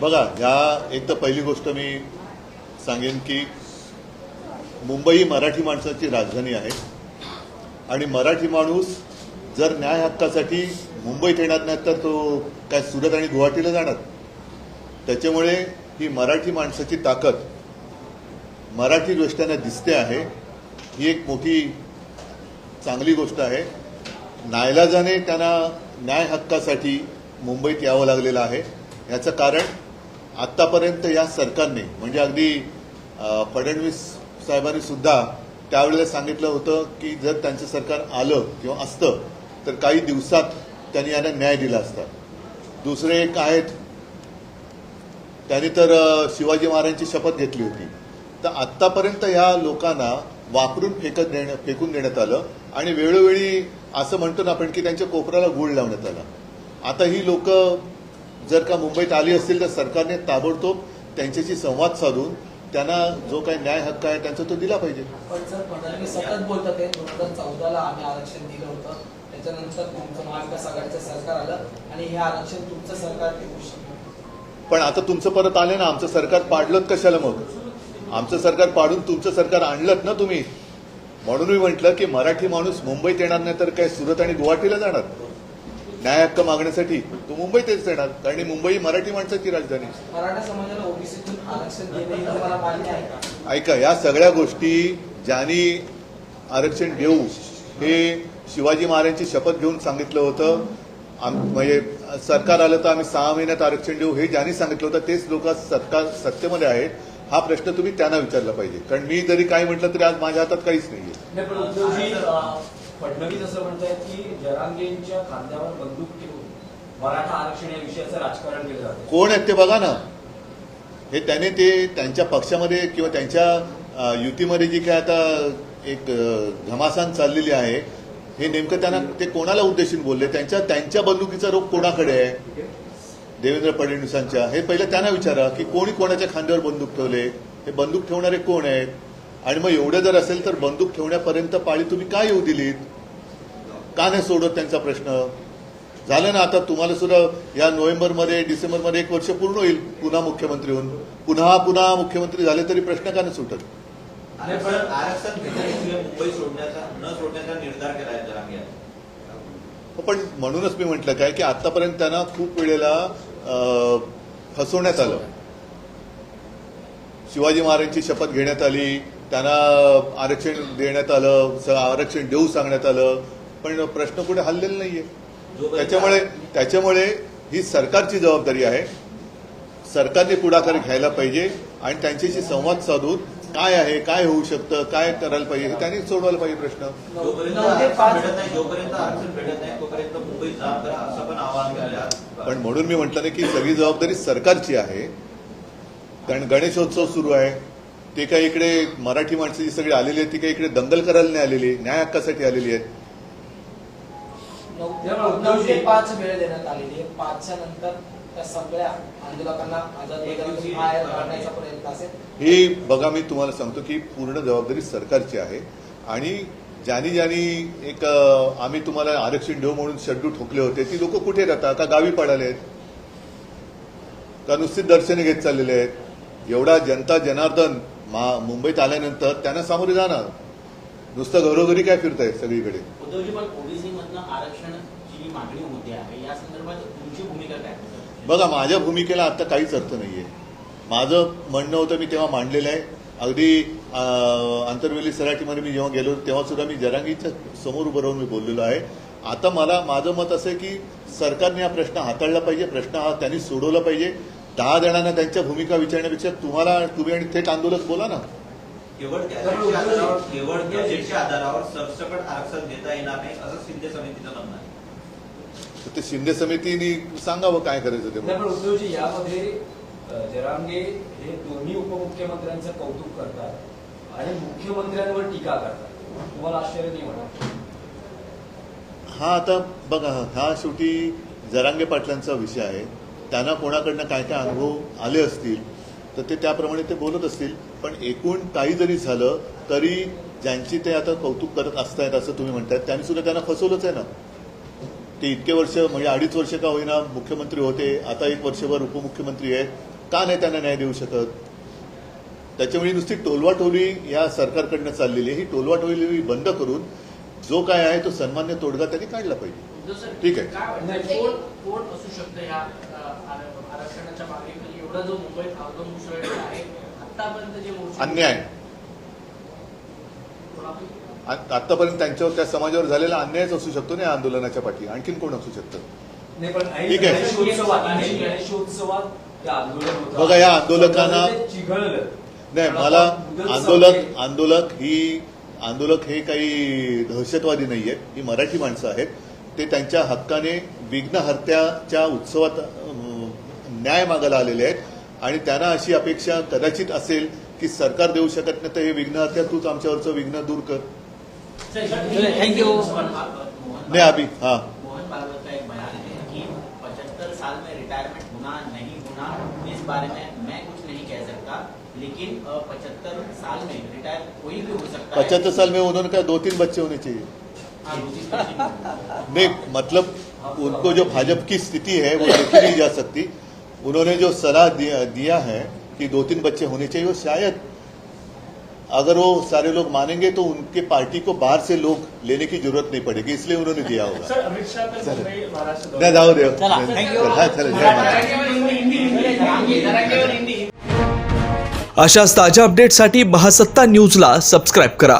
बघा ह्या एक तर पहिली गोष्ट मी सांगेन की मुंबई ही मराठी माणसाची राजधानी आहे. आणि मराठी माणूस जर न्याय हक्कासाठी मुंबईत येणार नाही तर तो काय सुरत आणि गुवाहाटीला जाणार? त्याच्यामुळे ही मराठी माणसाची ताकद मराठी दृष्ट्यानं दिसते आहे. ही एक मोठी चांगली गोष्ट आहे. नायलाजाने त्यांना न्याय हक्कासाठी मुंबईत यावं लागलेलं आहे. याचं कारण आत्तापर्यंत या सरकारने म्हणजे अगदी फडणवीस साहेबांनी सुद्धा त्यावेळेला सांगितलं होतं की जर त्यांचं सरकार आलं किंवा असतं तर काही दिवसात त्यांनी यांना न्याय दिला असता. दुसरे एक आहेत त्यांनी तर शिवाजी महाराजांची शपथ घेतली होती. तर आत्तापर्यंत ह्या लोकांना वापरून फेकत देणं फेकून देण्यात आलं आणि वेळोवेळी असं म्हणतो ना आपण की त्यांच्या कोपऱ्याला गुळ लावण्यात आला. आता ही लोक जर का मुंबईत आली असतील तर सरकारने ताबडतोब त्यांच्याशी संवाद साधून त्यांना जो काही न्याय हक्क आहे त्यांचा तो दिला पाहिजे. पण सर फडणवीस सतत बोलतात दोन हजार चौदाला आम्ही आरक्षण दिलं होतं. त्याच्यानंतर तुमचं महाविकास आघाडीचं सरकार आलं आणि हे आरक्षण तुमचं सरकार टिकू पण आता तुमचं परत आले ना आमचं सरकार पाडलं कशाला मग? आमचं सरकार पाडून तुमचं सरकार आणलं ना तुम्ही? म्हणून मी म्हटलं की मराठी माणूस मुंबईत येणार नाही तर काय सुरत आणि गुवाहाटीला जाणार? न्याय हक्क मागण्यासाठी तो मुंबईतच येणार कारण मुंबई मराठी माणसाची राजधानी. ऐका या सगळ्या गोष्टी ज्यांनी आरक्षण देऊ हे शिवाजी महाराजांची शपथ घेऊन सांगितलं होतं. म्हणजे सरकार आलं तर आम्ही सहा महिन्यात आरक्षण देऊ हे ज्यांनी सांगितलं होतं तेच लोक सरकार सत्तेमध्ये आहेत. हा प्रश्न तुम्ही त्यांना विचारला पाहिजे. कारण मी जरी काय म्हटलं तरी आज माझ्या हातात काहीच नाहीये. फडणवीस असं म्हणतायत की जरांगेंच्या खांद्यावर बंदूक ठेवून मराठा आरक्षण या विषयाचं राजकारण केलं जातं कोण आहेत ते बघा ना. हे त्याने ते त्यांच्या पक्षामध्ये किंवा त्यांच्या युतीमध्ये जी काय आता एक घमासान चाललेली आहे हे नेमकं त्यांना ते कोणाला उद्देशून बोलले? त्यांच्या त्यांच्या बंदुकीचा रोग कोणाकडे आहे? देवेंद्र फडणवीसांच्या. हे पहिलं त्यांना विचारा की कोणी कोणाच्या खांद्यावर बंदूक ठेवले? हे बंदूक ठेवणारे कोण आहेत? आणि मग एवढं जर असेल तर बंदूक ठेवण्यापर्यंत पाळी तुम्ही का येऊ दिलीत? का नाही सोडत त्यांचा प्रश्न? झालं ना आता तुम्हाला सुद्धा या नोव्हेंबरमध्ये डिसेंबरमध्ये एक वर्ष पूर्ण होईल पुन्हा मुख्यमंत्री होऊन. पुन्हा पुन्हा मुख्यमंत्री झाले तरी प्रश्न का नाही सुटत पण म्हणूनच मी म्हटलं काय की आतापर्यंत त्यांना खूप वेळेला फसवण्यात आलं. शिवाजी महाराजांची शपथ घेण्यात आली त्यांना आरक्षण देण्यात आलं आरक्षण देऊ सांगण्यात आलं. पण प्रश्न कुठे हल्लेला नाहीये. त्याच्यामुळे त्याच्यामुळे ही सरकारची जबाबदारी आहे. सरकारने पुढाकार घ्यायला पाहिजे आणि त्यांच्याशी संवाद साधून काय आहे काय होऊ शकतं काय करायला पाहिजे हे त्यांनी सोडवायला पाहिजे प्रश्न. जोपर्यंत नऊ ते आरक्षण पाच भेटत नाही जोपर्यंत आरक्षण भेटत नाही तोपर्यंत मुंबईत जा करा असं पण म्हणून मी म्हटलं ना की सगळी जबाबदारी सरकारची आहे. कारण गणेशोत्सव सुरू आहे. ते काही इकडे मराठी माणसं जी सगळी आलेली आहेत ती काही इकडे दंगल करायला नाही आलेली न्याय हक्कासाठी आलेली आहेत. नऊ ते पाच वेळ देण्यात आलेली आहे. पाचच्या नंतर त्या सगळ्या आंदोलकांना बाहेर काढण्याचा प्रयत्न असेल. ही बघा मी तुम्हाला सांगतो की पूर्ण जबाबदारी सरकारची आहे. आणि ज्यांनी ज्यांनी एक आम्ही तुम्हाला आरक्षण देऊ म्हणून शड्डू ठोकले होते ती लोक कुठे राहतात? का गावी पडाले आहेत? का नुसतीच दर्शने घेत चाललेले आहेत? एवढा जनता जनार्दन मा मुंबईत आल्यानंतर त्यांना सामोरे जाणार. नुसतं घरोघरी काय फिरताय सगळीकडे? उद्धवजी पण ओबीसी मधनं आरक्षणाची जी मागणी होते आहे. या संदर्भात तुमची भूमिका काय? बघा माझ्या भूमिकेला आता काहीच अर्थ नाहीये. माझं म्हणणं होतं मी तेव्हा मांडलेलं आहे. अगदी आंतरवेली सराठीमध्ये मी जेव्हा गेलो तेव्हा सुद्धा मी जरांगीच्या समोर उभं राहून मी बोललेलो आहे. आता मला माझं मत असं आहे की सरकारने हा प्रश्न हाताळला पाहिजे प्रश्न हा त्यांनी सोडवला पाहिजे. दहा जणांना त्यांच्या भूमिका विचारण्यापेक्षा तुम्हाला तुम्ही आणि थेट आंदोलक बोला ना. केवळ केवळ आधारावर सरसकट आरक्षण देता येणार नाही असं शिंदे समितीचं म्हणणं आहे. तर ते शिंदे समितीने सांगावं काय करायचं ते उद्धवजी यामध्ये अं, जरांगे हे दोन्ही उपमुख्यमंत्र्यांचं कौतुक करतात आणि मुख्यमंत्र्यांवर टीका करतात. तुम्हाला आश्चर्य नाही म्हणा हा आता बघा हा शेवटी जरांगे पाटलांचा विषय आहे. त्यांना कोणाकडनं काय काय अनुभव आले असतील तर ते त्याप्रमाणे ते बोलत असतील. पण एकूण काही जरी झालं तरी ज्यांची ते आता कौतुक करत असतायत असं तुम्ही म्हणतायत त्यांनी सुद्धा त्यांना फसवलंच आहे ना. ते इतके वर्ष म्हणजे अडीच वर्ष का होईना मुख्यमंत्री होते. आता एक वर्षभर उपमुख्यमंत्री आहेत. का नाही त्यांना न्याय देऊ शकत? त्याच्यामुळे नुसती टोलवाटोली या सरकारकडनं चाललेली आहे. ही टोलवाटोली बंद करून जो काय आहे तो सन्मान्य तोडगा त्यांनी काढला पाहिजे. ठीक आहे. काय वाटतं कोण कोण असू शकतं ह्या अ, आर- आरक्षणाच्या मागणीखाली एवढा जो मुंबईत अवलंब उसळलेला आहे आतापर्यंत जे मोर्चे अन्याय. आतापर्यंत त्यांच्यावर त्या समाजावर झालेला अन्यायच असू शकतो ना या आंदोलनाच्या पाठी? आणखीन कोण असू शकतं? ठीक आहे. बघा, या आंदोलकांना- नाही मला आंदोलक. आंदोलक ही आंदोलक हे काही दहशतवादी नाही आहेत ही मराठी माणसं आहेत. ते त्यांच्या हक्काने विघ्नहर्त्याच्या उत्सवात न्याय मागायला आलेले आहेत. आणि त्यांना अशी अपेक्षा कदाचित असेल की सरकार देऊ शकत नाही तर हे विघ्नहर्त्या तूच आमच्यावरचं विघ्न दूर कर. मोहन भागवत- नाही अभि हा। मोहन भागवत का एक बयान है कि पचहत्तर साल में रिटायरमेंट होना नहीं होना इस बारे में मैं कुछ नहीं कह सकता लेकिन पचहत्तर साल में रिटायर कोई भी हो सकता है। पचहत्तर साल में उन्होंने कहा दो तीन बच्चे होने चाहिए। हाँ। नहीं मतलब उनको जो भाजपा की स्थिति है वो देखी नहीं जा सकती। उन्होंने जो सलाह दिया, दिया है कि दो तीन बच्चे होने चाहिए वो शायद अगर वो सारे लोग मानेंगे तो उनके पार्टी को बाहर से लोग लेने की जरूरत नहीं पड़ेगी इसलिए उन्होंने दिया होगा। सर अमित शाह तर मुंबई महाराष्ट्र नाही जाऊ दे चला, thank you. चला, जय महाराज. हिंदी अशाच ताज्या अपडेटसाठी महासत्ता न्यूजला सबस्क्राईब करा.